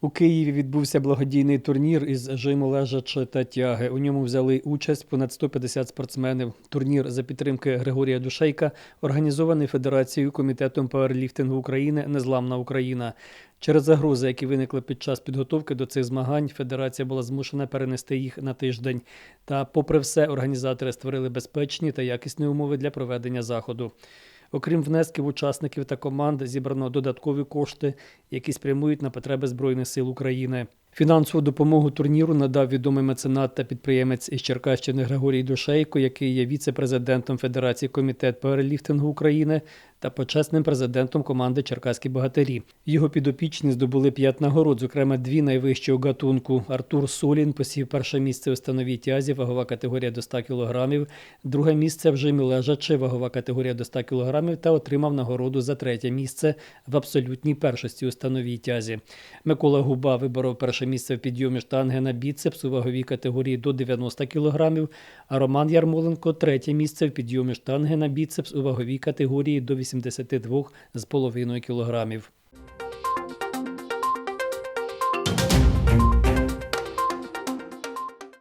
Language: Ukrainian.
У Києві відбувся благодійний турнір із жиму лежачи та тяги. У ньому взяли участь понад 150 спортсменів. Турнір за підтримки Григорія Душейка організований Федерацією комітетом пауерліфтингу України Незламна Україна. Через загрози, які виникли під час підготовки до цих змагань, федерація була змушена перенести їх на тиждень. Та, попри все, організатори створили безпечні та якісні умови для проведення заходу. Окрім внесків учасників та команд, зібрано додаткові кошти, які спрямують на потреби Збройних сил України. Фінансову допомогу турніру надав відомий меценат та підприємець із Черкащини Григорій Душейко, який є віце-президентом Федерації комітет пауерліфтингу України та почесним президентом команди Черкаські богатирі. Його підопічні здобули п'ять нагород, зокрема дві найвищого гатунку. Артур Солін посів перше місце у становій тязі, вагова категорія до 100 кг, друге місце в жимі лежачи, вагова категорія до 100 кг та отримав нагороду за третє місце в абсолютній першості у становій тязі. Микола Губа виборов перше місце в підйомі штанги на біцепс у ваговій категорії до 90 кг, а Роман Ярмоленко третє місце в підйомі штанги на біцепс у ваговій категорії до 82,5 кг.